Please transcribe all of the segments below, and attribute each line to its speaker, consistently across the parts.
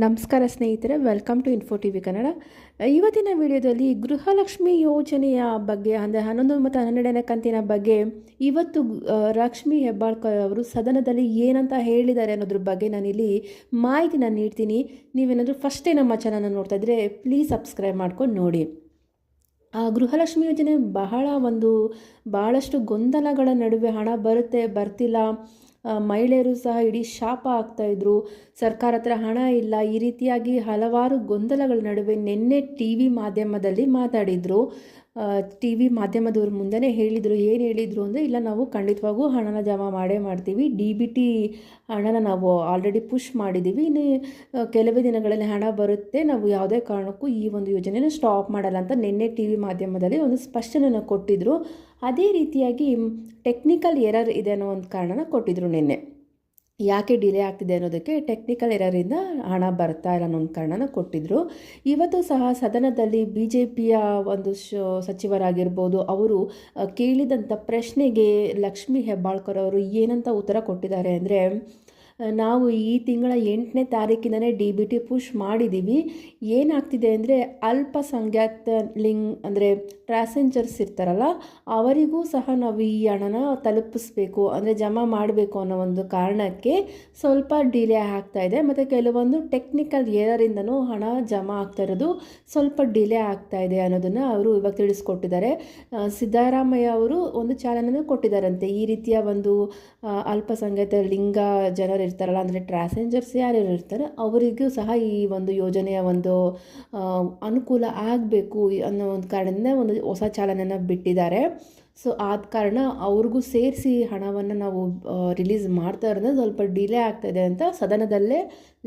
Speaker 1: ನಮಸ್ಕಾರ ಸ್ನೇಹಿತರೆ welcome to Info T V Kannada ಇವತ್ತಿನ ವಿಡಿಯೋದಲ್ಲಿ ಗೃಹಲಕ್ಷ್ಮಿ ಯೋಜನೆಯ ಬಗ್ಗೆ, ಅಂದರೆ ಹನ್ನೊಂದು ಮತ್ತು ಹನ್ನೆರಡನೇ ಕಂತಿನ ಬಗ್ಗೆ, ಇವತ್ತು ಲಕ್ಷ್ಮಿ ಹೆಬ್ಬಾಳ್ಕರ್ ಅವರು ಸದನದಲ್ಲಿ ಏನಂತ ಹೇಳಿದ್ದಾರೆ ಅನ್ನೋದ್ರ ಬಗ್ಗೆ ನಾನಿಲ್ಲಿ ನಾನು ನೀಡ್ತೀನಿ. ನೀವೇನಾದರೂ ಫಸ್ಟೇ ನಮ್ಮ ಚಾನಲ್ನ ನೋಡ್ತಾ ಇದ್ದರೆ ಪ್ಲೀಸ್ ಸಬ್ಸ್ಕ್ರೈಬ್ ಮಾಡ್ಕೊಂಡು ನೋಡಿ. ಆ ಗೃಹಲಕ್ಷ್ಮಿ ಯೋಜನೆ ಬಹಳ ಒಂದು ಭಾಳಷ್ಟು ಗೊಂದಲಗಳ ನಡುವೆ ಹಣ ಬರುತ್ತೆ, ಬರ್ತಿಲ್ಲ. ಮಹಿಳೆಯರು ಸಹ ಇಡೀ ಶಾಪ ಆಗ್ತಾಯಿದ್ರು ಸರ್ಕಾರ ಹತ್ರ ಹಣ ಇಲ್ಲ. ಈ ರೀತಿಯಾಗಿ ಹಲವಾರು ಗೊಂದಲಗಳ ನಡುವೆ ನಿನ್ನೆ ಟಿ ವಿ ಮಾಧ್ಯಮದಲ್ಲಿ ಮಾತಾಡಿದರು. ಟಿ ವಿ ಮಾಧ್ಯಮದವ್ರ ಮುಂದೆನೇ ಹೇಳಿದರು, ಏನು ಹೇಳಿದರು ಅಂದರೆ, ಇಲ್ಲ, ನಾವು ಖಂಡಿತವಾಗೂ ಹಣನ ಜಮಾ ಮಾಡೇ ಮಾಡ್ತೀವಿ. ಡಿ ಬಿ ಟಿ ಹಣನ ನಾವು ಆಲ್ರೆಡಿ ಪುಷ್ ಮಾಡಿದ್ದೀವಿ ಇನ್ನು ಕೆಲವೇ ದಿನಗಳಲ್ಲಿ ಹಣ ಬರುತ್ತೆ. ನಾವು ಯಾವುದೇ ಕಾರಣಕ್ಕೂ ಈ ಒಂದು ಯೋಜನೆನ ಸ್ಟಾಪ್ ಮಾಡಲ್ಲ ಅಂತ ನಿನ್ನೆ ಟಿ ವಿ ಮಾಧ್ಯಮದಲ್ಲಿ ಒಂದು ಸ್ಪಷ್ಟನೆಯನ್ನು ಕೊಟ್ಟಿದ್ದರು ಅದೇ ರೀತಿಯಾಗಿ ಟೆಕ್ನಿಕಲ್ ಎರರ್ ಇದೆ ಅನ್ನೋ ಒಂದು ಕಾರಣನ ಕೊಟ್ಟಿದ್ದರು ನಿನ್ನೆ. ಯಾಕೆ ಡಿಲೇ ಆಗ್ತಿದೆ ಅನ್ನೋದಕ್ಕೆ ಟೆಕ್ನಿಕಲ್ ಎರರಿಂದ ಹಣ ಬರ್ತಾ ಇಲ್ಲ ಅನ್ನೋ ಕಾರಣನ ಕೊಟ್ಟಿದ್ದರು ಇವತ್ತು ಸಹ ಸದನದಲ್ಲಿ ಬಿ ಜೆ ಪಿಯ ಒಂದು ಶೋ, ಸಚಿವರಾಗಿರ್ಬೋದು ಅವರು ಕೇಳಿದಂಥ ಪ್ರಶ್ನೆಗೆ ಲಕ್ಷ್ಮಿ ಹೆಬ್ಬಾಳ್ಕರ್ ಅವರು ಏನಂತ ಉತ್ತರ ಕೊಟ್ಟಿದ್ದಾರೆ ಅಂದರೆ ನಾವು ಈ ತಿಂಗಳ ಎಂಟನೇ ತಾರೀಕಿನೇ ಡಿ ಬಿ ಟಿ ಪುಷ್ ಮಾಡಿದ್ದೀವಿ. ಏನಾಗ್ತಿದೆ ಅಂದರೆ ಅಲ್ಪಸಂಖ್ಯಾತ ಲಿಂಗ್ ಅಂದರೆ ಪ್ಯಾಸೆಂಜರ್ಸ್ ಇರ್ತಾರಲ್ಲ, ಅವರಿಗೂ ಸಹ ನಾವು ಈ ಹಣನ ತಲುಪಿಸ್ಬೇಕು, ಅಂದರೆ ಜಮಾ ಮಾಡಬೇಕು ಅನ್ನೋ ಒಂದು ಕಾರಣಕ್ಕೆ ಸ್ವಲ್ಪ ಡಿಲೇ ಆಗ್ತಾ ಇದೆ. ಮತ್ತು ಕೆಲವೊಂದು ಟೆಕ್ನಿಕಲ್ ಏರರಿಂದನೂ ಹಣ ಜಮಾ ಆಗ್ತಾ ಇರೋದು ಸ್ವಲ್ಪ ಡಿಲೇ ಆಗ್ತಾ ಇದೆ ಅನ್ನೋದನ್ನು ಅವರು ಇವಾಗ ತಿಳಿಸ್ಕೊಟ್ಟಿದ್ದಾರೆ. ಸಿದ್ದರಾಮಯ್ಯ ಅವರು ಒಂದು ಚಾಲನೆಯನ್ನು ಕೊಟ್ಟಿದ್ದಾರಂತೆ. ಈ ರೀತಿಯ ಒಂದು ಅಲ್ಪಸಂಖ್ಯಾತ ಲಿಂಗ ಜನರು ಇರ್ತಾರಲ್ಲ, ಅಂದರೆ ಟ್ರಾಸೆಂಜರ್ಸ್ ಯಾರ್ಯಾರು ಇರ್ತಾರೆ, ಅವರಿಗೂ ಸಹ ಈ ಒಂದು ಯೋಜನೆಯ ಒಂದು ಅನುಕೂಲ ಆಗಬೇಕು ಅನ್ನೋ ಒಂದು ಕಾರಣದಿಂದ ಒಂದು ಹೊಸ ಚಾಲನೆಯನ್ನು ಬಿಟ್ಟಿದ್ದಾರೆ. ಸೊ ಆದ ಕಾರಣ ಅವ್ರಿಗೂ ಸೇರಿಸಿ ಹಣವನ್ನು ನಾವು ರಿಲೀಸ್ ಮಾಡ್ತಾ ಇರೋದ್ರಿಂದ ಸ್ವಲ್ಪ ಡಿಲೇ ಆಗ್ತಾಯಿದೆ ಅಂತ ಸದನದಲ್ಲೇ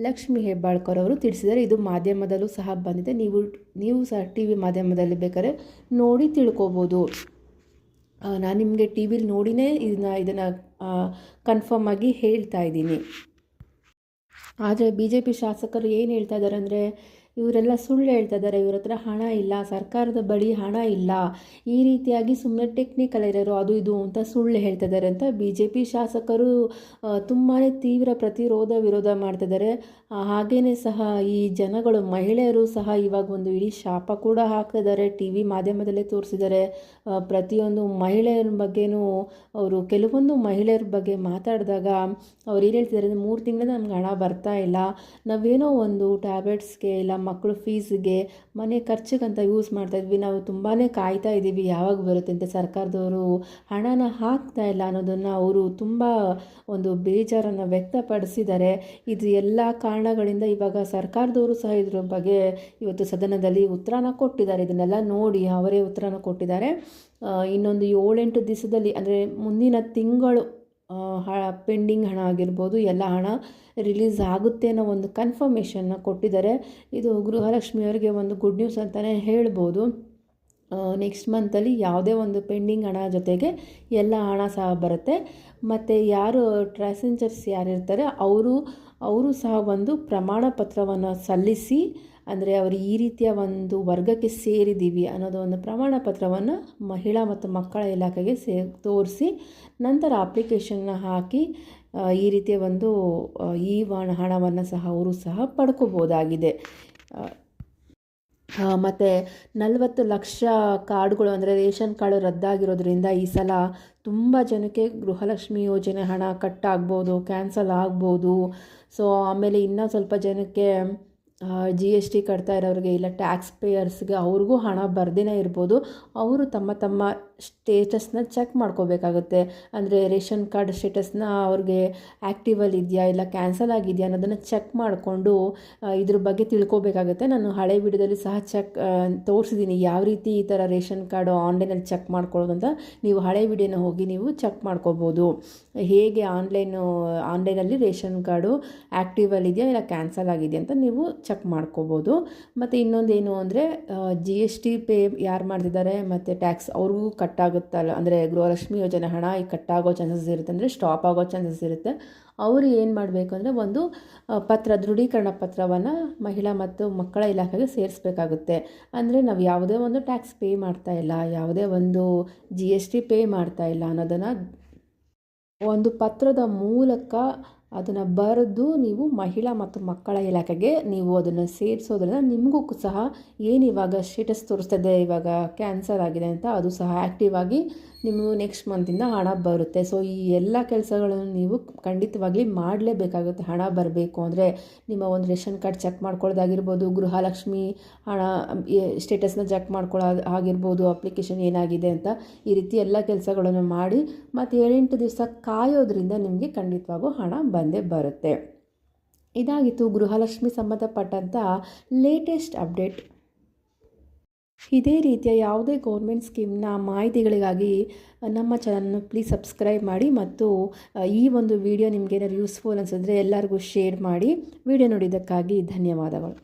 Speaker 1: ಲಕ್ಷ್ಮಿ ಹೆಬ್ಬಾಳ್ಕರ್ ಅವರು ತಿಳಿಸಿದ್ದಾರೆ. ಇದು ಮಾಧ್ಯಮದಲ್ಲೂ ಸಹ ಬಂದಿದೆ. ನೀವು ನೀವು ಸಹ ಟಿ ವಿ ಮಾಧ್ಯಮದಲ್ಲಿ ಬೇಕಾದ್ರೆ ನೋಡಿ ತಿಳ್ಕೊಬೋದು. ನಾನು ನಿಮಗೆ ಟಿ ವಿಲಿ ನೋಡಿನೇ ಇದನ್ನ, ಇದನ್ನು ಕನ್ಫರ್ಮ್ ಆಗಿ ಹೇಳ್ತಾ ಇದ್ದೀನಿ. ಆದರೆ ಬಿ ಜೆ ಪಿ ಶಾಸಕರು ಏನು ಹೇಳ್ತಾ ಇದ್ದಾರೆ ಅಂದರೆ ಇವರೆಲ್ಲ ಸುಳ್ಳು ಹೇಳ್ತಾ ಇದ್ದಾರೆ, ಇವ್ರ ಹತ್ರ ಹಣ ಇಲ್ಲ, ಸರ್ಕಾರದ ಬಳಿ ಹಣ ಇಲ್ಲ. ಈ ರೀತಿಯಾಗಿ ಸುಮ್ಮನೆ ಟೆಕ್ನಿಕಲ್ ಇರೋರು ಅದು ಇದು ಅಂತ ಸುಳ್ಳು ಹೇಳ್ತಾ ಇದ್ದಾರೆ ಅಂತ ಬಿ ಜೆ ಪಿ ಶಾಸಕರು ತುಂಬಾ ತೀವ್ರ ಪ್ರತಿರೋಧ ವಿರೋಧ ಮಾಡ್ತಿದ್ದಾರೆ ಹಾಗೇ ಸಹ ಈ ಜನಗಳು, ಮಹಿಳೆಯರು ಸಹ ಇವಾಗ ಒಂದು ಇಡೀ ಶಾಪ ಕೂಡ ಹಾಕ್ತಿದ್ದಾರೆ ಟಿ ವಿ ಮಾಧ್ಯಮದಲ್ಲೇ ತೋರಿಸಿದ್ದಾರೆ. ಪ್ರತಿಯೊಂದು ಮಹಿಳೆಯರ ಬಗ್ಗೆನೂ ಅವರು, ಕೆಲವೊಂದು ಮಹಿಳೆಯರ ಬಗ್ಗೆ ಮಾತಾಡಿದಾಗ ಅವ್ರು ಏನು ಹೇಳ್ತಿದ್ದಾರೆ ಅಂದರೆ ಮೂರು ತಿಂಗಳಿಂದ ನಮ್ಗೆ ಹಣ ಬರ್ತಾ ಇಲ್ಲ. ನಾವೇನೋ ಒಂದು ಟ್ಯಾಬ್ಲೆಟ್ಸ್ಗೆ ಇಲ್ಲ ಮಕ್ಕಳು ಫೀಸಿಗೆ ಮನೆ ಖರ್ಚಿಗಂತ ಯೂಸ್ ಮಾಡ್ತಾ ಇದ್ವಿ. ನಾವು ತುಂಬಾ ಕಾಯ್ತಾ ಇದ್ದೀವಿ ಯಾವಾಗ ಬರುತ್ತೆ ಅಂತ ಸರ್ಕಾರದವರು ಹಣನ ಹಾಕ್ತಾ ಇಲ್ಲ ಅನ್ನೋದನ್ನು ಅವರು ತುಂಬ ಒಂದು ಬೇಜಾರನ್ನು ವ್ಯಕ್ತಪಡಿಸಿದ್ದಾರೆ. ಇದು ಎಲ್ಲ ಕಾರಣಗಳಿಂದ ಇವಾಗ ಸರ್ಕಾರದವರು ಸಹ ಇದ್ರ ಬಗ್ಗೆ ಇವತ್ತು ಸದನದಲ್ಲಿ ಉತ್ತರನ ಕೊಟ್ಟಿದ್ದಾರೆ. ಇದನ್ನೆಲ್ಲ ನೋಡಿ ಅವರೇ ಉತ್ತರನ ಕೊಟ್ಟಿದ್ದಾರೆ. ಇನ್ನೊಂದು ಏಳೆಂಟು ದಿವಸದಲ್ಲಿ, ಅಂದರೆ ಮುಂದಿನ ತಿಂಗಳು ಹ, ಪೆಂಡಿಂಗ್ ಹಣ ಆಗಿರ್ಬೋದು, ಎಲ್ಲ ಹಣ ರಿಲೀಸ್ ಆಗುತ್ತೆ ಅನ್ನೋ ಒಂದು ಕನ್ಫರ್ಮೇಷನ್ನ ಕೊಟ್ಟಿದ್ದಾರೆ. ಇದು ಗೃಹಲಕ್ಷ್ಮಿಯವರಿಗೆ ಒಂದು ಗುಡ್ ನ್ಯೂಸ್ ಅಂತಲೇ ಹೇಳ್ಬೋದು. ನೆಕ್ಸ್ಟ್ ಮಂತಲ್ಲಿ ಯಾವುದೇ ಒಂದು ಪೆಂಡಿಂಗ್ ಹಣ ಜೊತೆಗೆ ಎಲ್ಲ ಹಣ ಸಹ ಬರುತ್ತೆ. ಮತ್ತು ಯಾರು ಟ್ರಾಸೆಂಜರ್ಸ್ ಯಾರಿರ್ತಾರೆ, ಅವರು ಅವರು ಸಹ ಒಂದು ಪ್ರಮಾಣ ಪತ್ರವನ್ನು ಸಲ್ಲಿಸಿ ಅಂದರೆ ಅವರು ಈ ರೀತಿಯ ಒಂದು ವರ್ಗಕ್ಕೆ ಸೇರಿದ್ದೀವಿ ಅನ್ನೋದು ಒಂದು ಪ್ರಮಾಣ ಪತ್ರವನ್ನು ಮಹಿಳಾ ಮತ್ತು ಮಕ್ಕಳ ಇಲಾಖೆಗೆ ಸೇ, ತೋರಿಸಿ ನಂತರ ಅಪ್ಲಿಕೇಶನ್ನ ಹಾಕಿ ಈ ರೀತಿಯ ಒಂದು ಈ ಹಣ ಹಣವನ್ನು ಸಹ ಅವರು ಸಹ ಪಡ್ಕೋಬೋದಾಗಿದೆ ಮತ್ತು ನಲವತ್ತು ಲಕ್ಷ ಕಾರ್ಡ್ಗಳು ಅಂದರೆ ರೇಷನ್ ಕಾರ್ಡು ರದ್ದಾಗಿರೋದ್ರಿಂದ ಈ ಸಲ ತುಂಬ ಜನಕ್ಕೆ ಗೃಹಲಕ್ಷ್ಮಿ ಯೋಜನೆ ಹಣ ಕಟ್ ಆಗ್ಬೋದು ಕ್ಯಾನ್ಸಲ್ ಆಗ್ಬೋದು. ಸೊ ಆಮೇಲೆ ಇನ್ನೂ ಸ್ವಲ್ಪ ಜನಕ್ಕೆ ಜಿ ಎಸ್ ಟಿ ಕಟ್ತಾ ಇರೋರಿಗೆ, ಇಲ್ಲ ಟ್ಯಾಕ್ಸ್ ಪೇಯರ್ಸ್ಗೆ ಅವ್ರಿಗೂ ಹಣ ಬರ್ದಿನೇ ಇರ್ಬೋದು. ಅವರು ತಮ್ಮ ತಮ್ಮ ಸ್ಟೇಟಸ್ನ ಚೆಕ್ ಮಾಡ್ಕೋಬೇಕಾಗುತ್ತೆ. ಅಂದರೆ ರೇಷನ್ ಕಾರ್ಡ್ ಸ್ಟೇಟಸ್ನ ಅವ್ರಿಗೆ ಆ್ಯಕ್ಟಿವಲ್ಲಿ ಇದೆಯಾ ಇಲ್ಲ ಕ್ಯಾನ್ಸಲ್ ಆಗಿದೆಯಾ ಅನ್ನೋದನ್ನು ಚೆಕ್ ಮಾಡಿಕೊಂಡು ಇದ್ರ ಬಗ್ಗೆ ತಿಳ್ಕೊಬೇಕಾಗುತ್ತೆ. ನಾನು ಹಳೆ ವಿಡಿಯೋದಲ್ಲಿ ಸಹ ಚೆಕ್ ತೋರಿಸಿದ್ದೀನಿ ಯಾವ ರೀತಿ ಈ ಥರ ರೇಷನ್ ಕಾರ್ಡು ಆನ್ಲೈನಲ್ಲಿ ಚೆಕ್ ಮಾಡ್ಕೊಳ್ಳೋದು ಅಂತ. ನೀವು ಹಳೆ ವಿಡಿಯೋನ ಹೋಗಿ ನೀವು ಚೆಕ್ ಮಾಡ್ಕೋಬೋದು. ಹೇಗೆ ಆನ್ಲೈನು ಆನ್ಲೈನಲ್ಲಿ ರೇಷನ್ ಕಾರ್ಡು ಆ್ಯಕ್ಟಿವಲ್ಲಿ ಇದೆಯಾ ಇಲ್ಲ ಕ್ಯಾನ್ಸಲ್ ಆಗಿದೆಯಾ ಅಂತ ನೀವು ಚೆಕ್ ಮಾಡ್ಕೋಬೋದು. ಮತ್ತು ಇನ್ನೊಂದೇನು ಅಂದರೆ ಜಿ ಎಸ್ ಟಿ ಪೇ ಯಾರು ಮಾಡ್ತಿದ್ದಾರೆ, ಮತ್ತು ಟ್ಯಾಕ್ಸ್ ಅವ್ರಿಗೂ ಕಟ್ ಆಗುತ್ತಲ್ಲ ಅಂದರೆ ಗೃಹಲಕ್ಷ್ಮಿ ಯೋಜನೆ ಹಣ ಈಗ ಕಟ್ಟಾಗೋ ಚಾನ್ಸಸ್ ಇರುತ್ತೆ, ಅಂದರೆ ಸ್ಟಾಪ್ ಆಗೋ ಚಾನ್ಸಸ್ ಇರುತ್ತೆ. ಅವರು ಏನು ಮಾಡಬೇಕು ಅಂದರೆ ಒಂದು ಪತ್ರ, ದೃಢೀಕರಣ ಪತ್ರವನ್ನು ಮಹಿಳಾ ಮತ್ತು ಮಕ್ಕಳ ಇಲಾಖೆಗೆ ಸೇರಿಸ್ಬೇಕಾಗುತ್ತೆ. ಅಂದರೆ ನಾವು ಯಾವುದೇ ಒಂದು ಟ್ಯಾಕ್ಸ್ ಪೇ ಮಾಡ್ತಾ ಇಲ್ಲ, ಯಾವುದೇ ಒಂದು ಜಿ ಎಸ್ ಟಿ ಪೇ ಮಾಡ್ತಾ ಇಲ್ಲ ಅನ್ನೋದನ್ನು ಒಂದು ಪತ್ರದ ಮೂಲಕ ಅದನ್ನು ಬರೆದು ನೀವು ಮಹಿಳಾ ಮತ್ತು ಮಕ್ಕಳ ಇಲಾಖೆಗೆ ನೀವು ಅದನ್ನು ಸೇರಿಸೋದ್ರಿಂದ ನಿಮಗೂ ಸಹ ಏನು ಇವಾಗ ಸ್ಟೇಟಸ್ ತೋರಿಸ್ತದೆ, ಇವಾಗ ಕ್ಯಾನ್ಸರ್ ಆಗಿದೆ ಅಂತ ಅದು ಸಹ ಆ್ಯಕ್ಟಿವ್ ಆಗಿ ನಿಮಗೂ ನೆಕ್ಸ್ಟ್ ಮಂತಿಂದ ಹಣ ಬರುತ್ತೆ. ಸೊ ಈ ಎಲ್ಲ ಕೆಲಸಗಳನ್ನು ನೀವು ಖಂಡಿತವಾಗಿ ಮಾಡಲೇಬೇಕಾಗುತ್ತೆ. ಹಣ ಬರಬೇಕು ಅಂದರೆ ನಿಮ್ಮ ಒಂದು ರೇಷನ್ ಕಾರ್ಡ್ ಚೆಕ್ ಮಾಡ್ಕೊಳ್ಳೋದಾಗಿರ್ಬೋದು, ಗೃಹಲಕ್ಷ್ಮಿ ಹಣ ಸ್ಟೇಟಸ್ನ ಚೆಕ್ ಮಾಡ್ಕೊಳ್ಳೋದು ಆಗಿರ್ಬೋದು ಅಪ್ಲಿಕೇಶನ್ ಏನಾಗಿದೆ ಅಂತ ಈ ರೀತಿ ಎಲ್ಲ ಕೆಲಸಗಳನ್ನು ಮಾಡಿ ಮತ್ತು ಏಳೆಂಟು ದಿವಸ ಕಾಯೋದ್ರಿಂದ ನಿಮಗೆ ಖಂಡಿತವಾಗೂ ಹಣ ಬಂದೇ ಬರುತ್ತೆ. ಇದಾಗಿತ್ತು ಗೃಹಲಕ್ಷ್ಮಿ ಸಂಬಂಧಪಟ್ಟಂಥ ಲೇಟೆಸ್ಟ್ ಅಪ್ಡೇಟ್ ಇದೇ ರೀತಿಯ ಯಾವುದೇ ಗೌರ್ಮೆಂಟ್ ಸ್ಕೀಮ್ನ ಮಾಹಿತಿಗಳಿಗಾಗಿ ನಮ್ಮ ಚಾನಲ್ನ ಪ್ಲೀಸ್ ಸಬ್ಸ್ಕ್ರೈಬ್ ಮಾಡಿ ಮತ್ತು ಈ ಒಂದು ವಿಡಿಯೋ ನಿಮಗೇನಾದ್ರು ಯೂಸ್ಫುಲ್ ಅನಿಸಿದ್ರೆ ಎಲ್ಲರಿಗೂ ಶೇರ್ ಮಾಡಿ. ವಿಡಿಯೋ ನೋಡಿದ್ದಕ್ಕಾಗಿ ಧನ್ಯವಾದಗಳು.